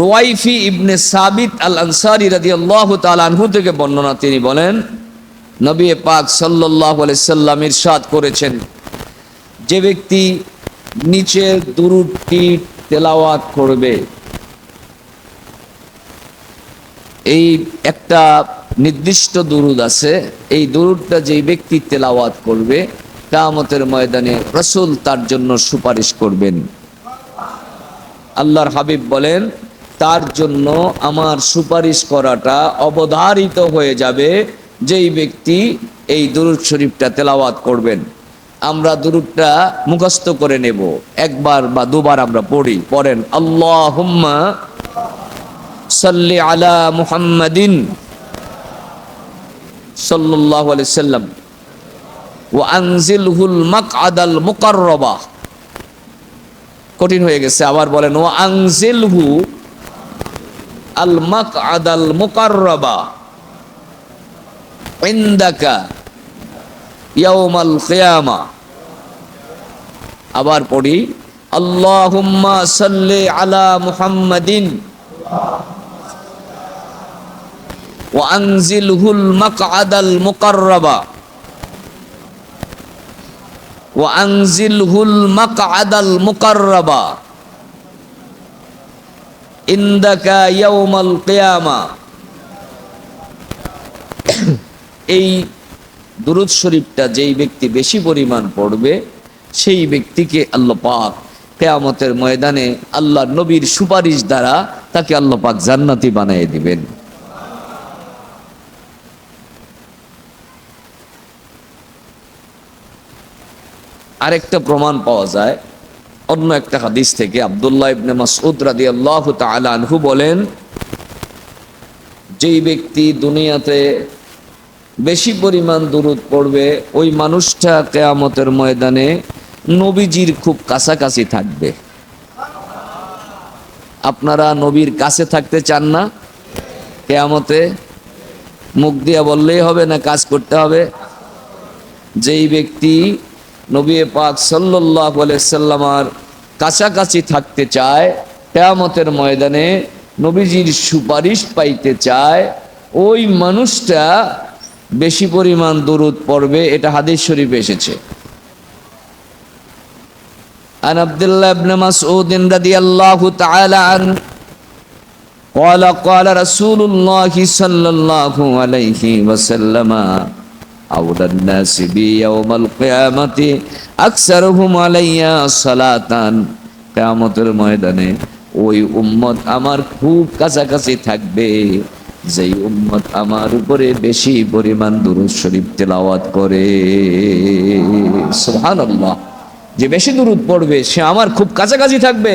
রোয়াইফি ইবনে সাবিত আল আনসারি রাদি আল্লাহ আনহু থেকে বর্ণনা, তিনি বলেন, নবী পাক সাল্লাহ সাল্লাম ইরশাদ করেছেন, যে ব্যক্তি নিচের দুরুদটি তেলাওয়াত করবে, এই একটা নির্দিষ্ট দুরুদ আছে, এই দুরুদটা যেই ব্যক্তি তেলাওয়াত করবে কামতের ময়দানে রসুল তার জন্য সুপারিশ করবেন। আল্লাহর হাবিব বলেন তার জন্য আমার সুপারিশ করাটা অবধারিত হয়ে যাবে যেই ব্যক্তি এই দুরুদ শরীফটা তেলাওয়াত করবেন। আমরা দুরুদটা মুখস্থ করে নেব। একবার বা দুবার আমরা পড়ি, পড়েন আল্লাহ সাল্লি আলা মুহাম্মাদিন আলাইহি সাল্লাম ওয়া আনজিলহুল মাকআদাল মুকাররবা। কঠিন হয়ে গেছে, আবার বলেন ও আংজিলহু আল মাকআদাল মুকাররবা ইনদাকা ইয়াউমাল কিয়ামা আবার পড়ি আল্লাহুম্মা সাল্লি আলা মুহাম্মাদিন ওয়া আনজিলহুল মাকআদাল মুকাররবা ওয়াংজিলহুল মাকআদাল মুকাররাবা ইনদাকা ইয়াউমাল কিয়ামা। এই দুরুদ শরীফটা যেই ব্যক্তি বেশি পরিমাণ পড়বে, সেই ব্যক্তিকে আল্লাহ পাক কেয়ামতের ময়দানে আল্লাহ নবীর সুপারিশ দ্বারা তাকে আল্লাহ পাক জান্নাতি বানিয়ে দিবেন। আরেকটা প্রমাণ পাওয়া যায় অন্য একটা হাদিস থেকে আব্দুল্লাহ ইবনে মাসউদ রাদিয়াল্লাহু তাআলা আনহু বলেন, যেই ব্যক্তি দুনিয়াতে বেশি পরিমাণ দুরুদ পড়বে, ওই মানুষটা কেয়ামতের ময়দানে নবীজির খুব কাছাকাছি থাকবে। আপনারা নবীর কাছে থাকতে চান না? কেয়ামতে মুখ দিয়া বললেই হবে না, কাজ করতে হবে। যেই ব্যক্তি নবী পাক সাল্লাহ সাল্লামার কাছাকাছি থাকতে চায় কেয়ামতের ময়দানে নবীজির সুপারিশ পাইতে চায় ওই মানুষটা বেশি পরিমাণ দরুদ পড়বে এটা হাদিস শরীফ এসেছে عن عبد الله بن مسعود رضي الله تعالى عنه قال قال رسول الله صلى الله عليه وسلم أولى الناس بي يوم القيامة أكثرهم علي صلاة কেয়ামতের ময়দানে ওই উম্মত আমার খুব কাছাকাছি থাকবে যেই উম্মত আমার উপরে বেশি পরিমাণ দুরুদ শরীফ তেলাওয়াত করে সুবহানাল্লাহ যে বেশি দুরুদ পড়বে সে আমার খুব কাছাকাছি থাকবে